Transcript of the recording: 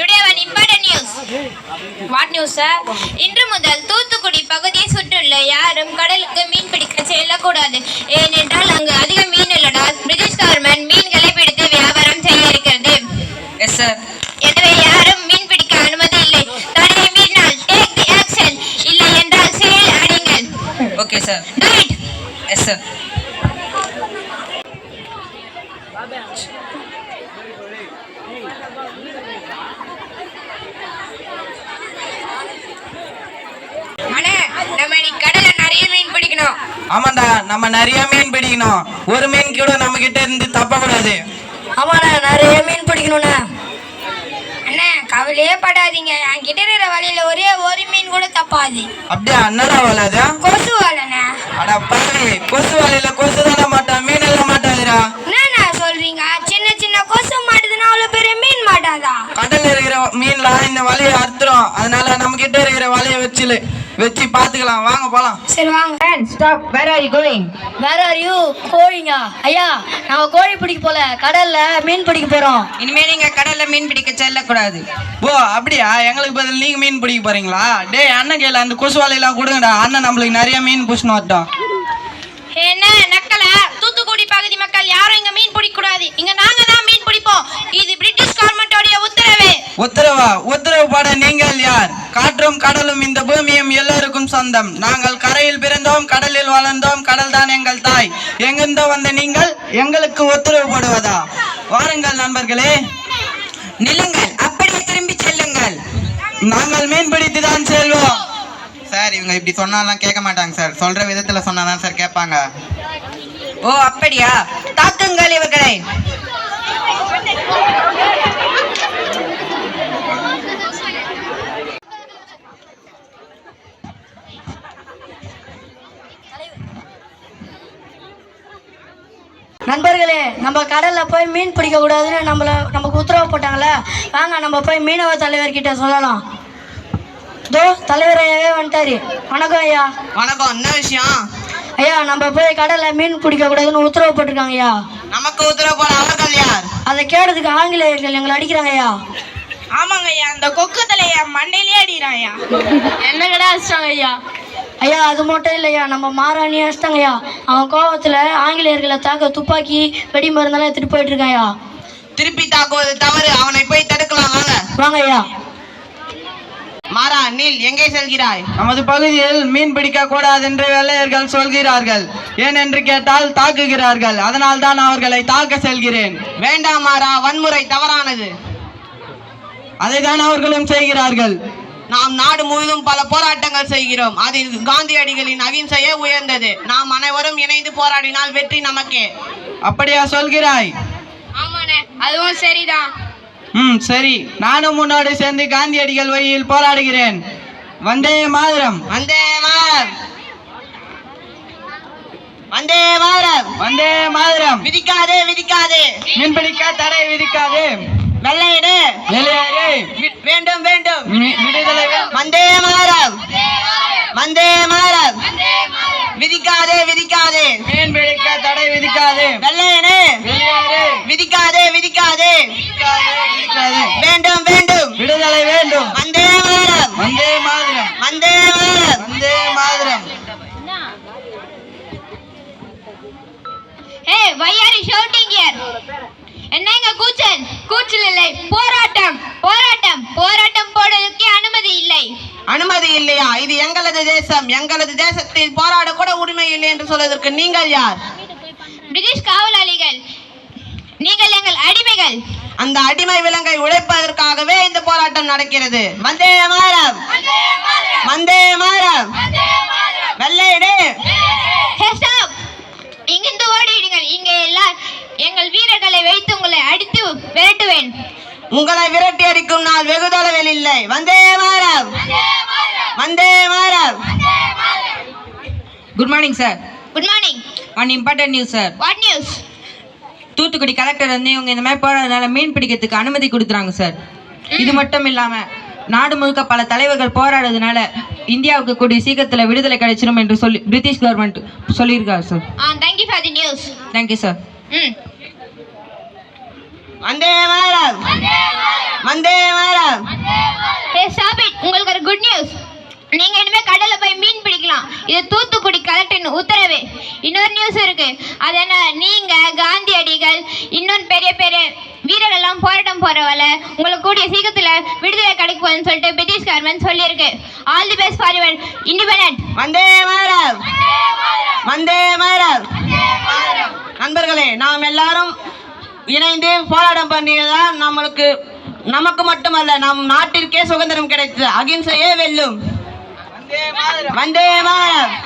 Today one important news what news sir இன்று முதல் தூத்துக்குடி பகுதியை சுற்றியுள்ள யாரும் கடலுக்கு மீன் பிடிக்க செல்லக்கூடாது. ஏனென்றால் அங்கு அதிக மீன் உள்ளதால் பிரிட்டிஷ் கவர்மெண்ட் மீன்களை பிடித்து வியாபாரம் செய்ய இருக்கிறது. எஸ் சார் எனவே யாரும் மீன் பிடிக்க அனுமதி இல்லை. தடையை மீறினால் டேக் தி ஆக்ஷன் இல்லை என்றால் செயல் அடிங்கள் okay sir it. Yes sir அண்ணே கடல்ல நிறைய மீன் பிடிக்கணும். ஆமாண்டா நம்ம நிறைய மீன் பிடிக்கணும். ஒரு மீன் கூட நம்ம கிட்ட இருந்து தப்பக்கூடாது. ஆமாண்ணா நிறைய மீன் பிடிக்கணுண்ணே அண்ணே கவலையே படாதீங்க. என்கிட்ட இருக்கிற வலையில ஒரே ஒரு மீன் கூட தப்பாது. அப்படியே அண்ணடா வளாது கொசு வலைண்ணே அட பாவி கொசு வலையில கொசு தானே மாட்டான் மீன் எல்லாம் மாட்டாதுடா. என்னண்ணா சொல்றீங்க? சின்ன சின்ன கொசு மாட்டுதுன்னா அவ்வளவு பெரிய மீன் மாட்டாதா? கடல்ல இருக்கிற மீன்லாம் இந்த வலையை அறுத்துரும் அதனால நம்ம கிட்ட இருக்கிற வலையை வச்சு பாத்துக்கலாம் வாங்க போலாம். சரி வாங்க. Stop where are you going where you கோழிங்க ஐயா நாங்க கோழி பிடிக்க போல. கடல்ல மீன் பிடிக்க போறோம். இனிமே நீங்க கடல்ல மீன் பிடிக்க செல்லக்கூடாது. ஓ அப்படியா? எங்களுக்கு பதில் நீங்க மீன் பிடிக்க போறீங்களா? டேய் அண்ணன் கையில அந்த கொசு வலையெல்லாம் கொடுங்கடா. அண்ணன் நம்மளுக்கு நிறைய மீன் புஷ்ணு வரட்டும். என்ன நக்கல? தூத்துக்குடி பகுதி மக்கள் யாரும் இங்க மீன் பிடிக்க கூடாது இங்க நாங்க தான் மீன் பிடிப்போம். இது பிரிட்டிஷ் உத்தரவு? உத்தரவா உத்தரவு பாட நீங்கள் யார்? காற்றும் கடலும் இந்த பூமியும் எல்லோருக்கும் சொந்தம். நாங்கள் கரையில் பிறந்தோம் கடலில் வளர்ந்தோம் கடல் தான் எங்கள் தாய். எங்கிருந்தோ வந்த நீங்கள் எங்களுக்கு உத்தரவு போடுவதா? வாருங்கள் நண்பர்களே. நில்லுங்கள் அப்படியே திரும்பி செல்லுங்கள். நாங்கள் மீன் பிடித்து தான் செல்வோம். சார் இவங்க இப்படி சொன்னாலாம் கேட்க மாட்டாங்க சார். சொல்ற விதத்துல சொன்னாதான் சார் கேட்பாங்க. ஓ அப்படியா? தாக்குங்கள் இவர்களை. நண்பர்களே நம்ம கடல்ல போய் மீன் பிடிக்க கூடாதுன்னு நம்மள நமக்கு உத்தரவு போட்டாங்களே வாங்க நம்ம போய் மீனவ தலைவர்கிட்ட சொல்லலாம். தோ தலைவர் ஐயாவே வந்துட்டாரு. வணக்கம் ஐயா. வணக்கம் என்ன விஷயம்? ஐயா நம்ம போய் கடல்ல மீன் பிடிக்க கூடாதுன்னு உத்தரவு போட்டிருக்காங்க ஐயா. நமக்கு உத்தரவு அவர்கள் யார்? அதை கேட்டதுக்கு ஆங்கிலேயர்கள் எங்களை அடிக்கிறாங்க ஐயா. ஆமாங்க ஐயா அந்த கொக்கு தலைய மண்டையிலே அடிக்கிறாயா என்ன கடை அடிச்சிட்டாங்க ஐயா? ஐயா அது மட்டும் இல்லையா? நம்ம மாராணி அடிச்சிட்டாங்க ஐயா. அவன் கோவத்துல ஆங்கிலேயர்களை தாக்க துப்பாக்கி வெடி மருந்தெல்லாம் எடுத்துட்டு போயிட்டு இருக்கான் ஐயா. திருப்பி தாக்குவது தவறு. அவனை போய் தடுக்கலாம். வாங்க. வாங்க ஐயா. மாறா நீல். எங்கே செல்கிறாய்? நமது பகுதியில் மீன் பிடிக்க கூடாது என்று வெள்ளையர்கள் சொல்கிறார்கள். ஏனென்று கேட்டால் தாக்குகிறார்கள். அதனால் தான் அவர்களை தாக்க செல்கிறேன். வேண்டாம் மாறா. வன்முறை தவறானது. அதை தான் அவர்களும் செய்கிறார்கள். நாம் நாடு முழுவதும் பல போராட்டங்கள் செய்கிறோம். அதில் காந்தியடிகளின் அகிம்சையே உயர்ந்தது. நாம் அனைவரும் இணைந்து போராடினால் வெற்றி நமக்கே. அப்படியா சொல்கிறாய்? ஆமாண்ணே அதுவும் சரிதான். ம் சரி. நானும் முன்னோடு சேர்ந்து காந்தியடிகள் வழியில் போராடுகிறேன். வந்தே மாதிரம். வந்தே மாறம் வந்தே மாறம் வந்தே மாதிரம். விதிக்காதே விதிக்காதே. மீன் பிடிக்க தடை விதிக்காது. வெள்ளையனே. வேண்டும் வேண்டும். வந்தே மாறம் விதிக்காதே விதிக்காதே. மீன் பிடிக்க தடை விதிக்காது? வெள்ளையனே. விதிக்காதே விதிக்காதே. வேண்டும் வேண்டும். விடுதலை வேண்டும். வந்தே மாறம் வந்தே மாதிரம் வந்தே மாறம் வந்தே மாதிரம் ஹே why are you shouting here? என்னங்க கூச்சல்? கூச்சல் இல்லை. போராட்டம். போராட்டம். போராட்டம் போடுவதற்கு அனுமதி இல்லை. அனுமதி இல்லையா? இது எங்களது தேசம். எங்களது தேசத்தில் போராட கூட உரிமை இல்லை என்று சொல்வதற்கு நீங்கள் யார்? பிரிட்டிஷ் காவலாளிகள். நீங்கள் எங்கள் அடிமைகள். அந்த அடிமை விலங்கை உழைப்பதற்காகவே இந்த போராட்டம் நடக்கிறது. Vande Mataram Vande hey stop. இங்கிருந்து ஓடிடுங்கள் இங்கே எல்லாம் எங்கள் வீரர்களை வைத்து உங்களை அடித்து விரட்டுவேன். உங்களை விரட்டி அடிக்கும் நாள் வெகு தொலைவில் இல்லை. Vande Mataram Vande Mataram good morning sir good morning one important news sir what news Thoothukudi collector வந்து இவங்க இந்த மாதிரி போராடுறதுனால மீன் பிடிக்கிறதுக்கு அனுமதி கொடுத்துறாங்க சார் இது மட்டும் இல்லாம நாடு முழுக்க பல தலைவர்கள் போராடுறதுனால இந்தியாவுக்கு கூடிய சீக்கிரத்தில் விடுதலை கிடைச்சிடும் என்று சொல்லி பிரிட்டிஷ் கவர்மெண்ட் சொல்லியிருக்காரு sir thank you for the news thank you sir ம். வந்தே மாறம் வந்தே இட் உங்களுக்கு ஒரு குட் நியூஸ் நீங்க இனிமே கடல்ல போய் மீன் பிடிக்கலாம். இது தூத்துக்குடி கலெக்டரின் உத்தரவு. இன்னொரு நியூஸ் இருக்கு. அது என்ன? நீங்க காந்தியடிகள் இன்னொரு பெரிய பெரிய வீரர்கள் எல்லாம் போராட்டம் போறவல உங்களுக்கு கூடிய சீக்கிரத்துல விடுதலை கிடைக்கும்னு சொல்லிட்டு பிரிட்டிஷ் கவர்மெண்ட் சொல்லியிருக்கு. All the best for your independent Vande Mataram. Vande Mataram. நண்பர்களே நாம் எல்லாரும் இணைந்து போராட்டம் பண்ணியதால் நம்மளுக்கு நமக்கு மட்டுமல்ல நம் நாட்டிற்கே சுதந்திரம் கிடைத்தது. அகிம்சையே வெல்லும். வந்தே மாதரம்